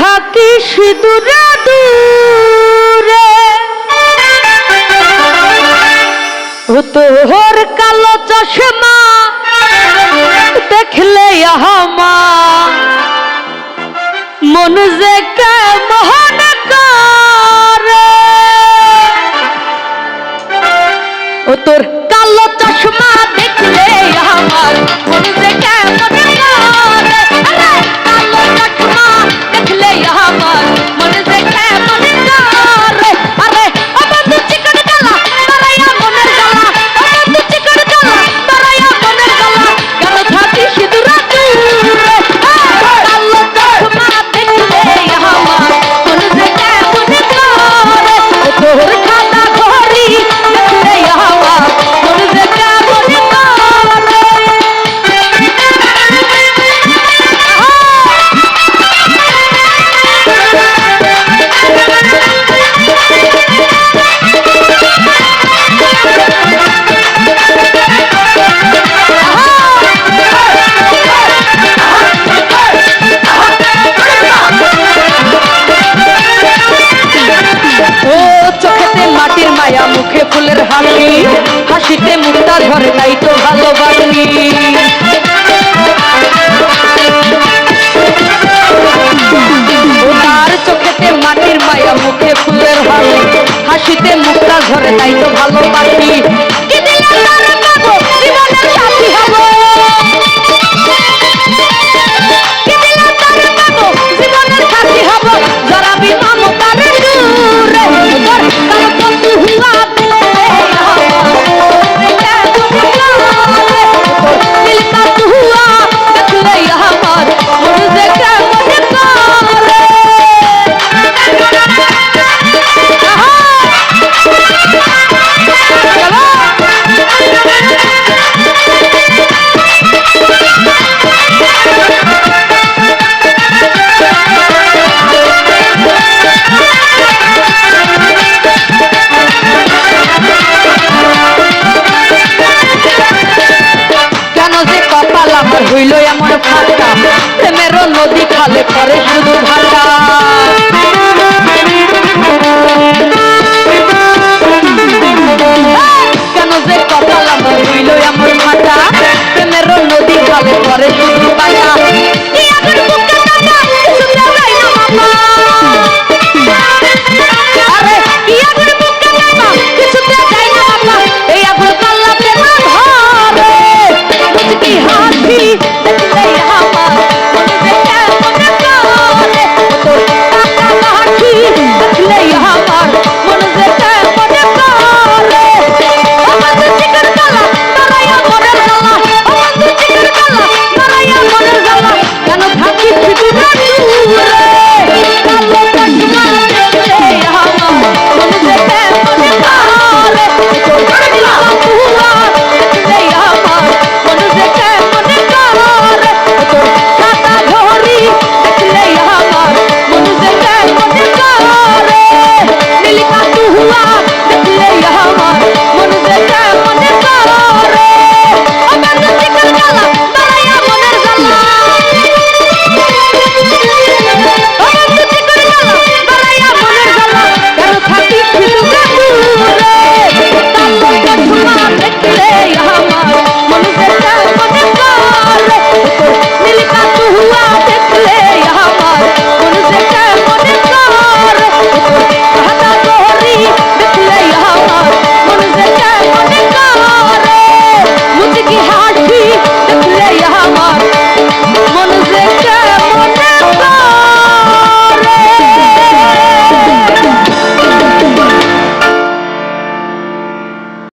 থাকিস দূরে দূরে ও তোহর কালো চশমা দেখলে আহমা। মন যে মোহন করে। ও তোর ভাঙলি হাসিতে মুক্তা ধরে তাই তো ভালোবাসলি তার চোখেতে মাটির মায়া, মুখে ফুলের ভালো হাসিতে মুক্তা ধরে তাই তো ভালোবাসি। করে শুধু ভাষা কেন যে কপাল আমার হইল আমার ভাষা প্রেমের নদী জলে করে শুধু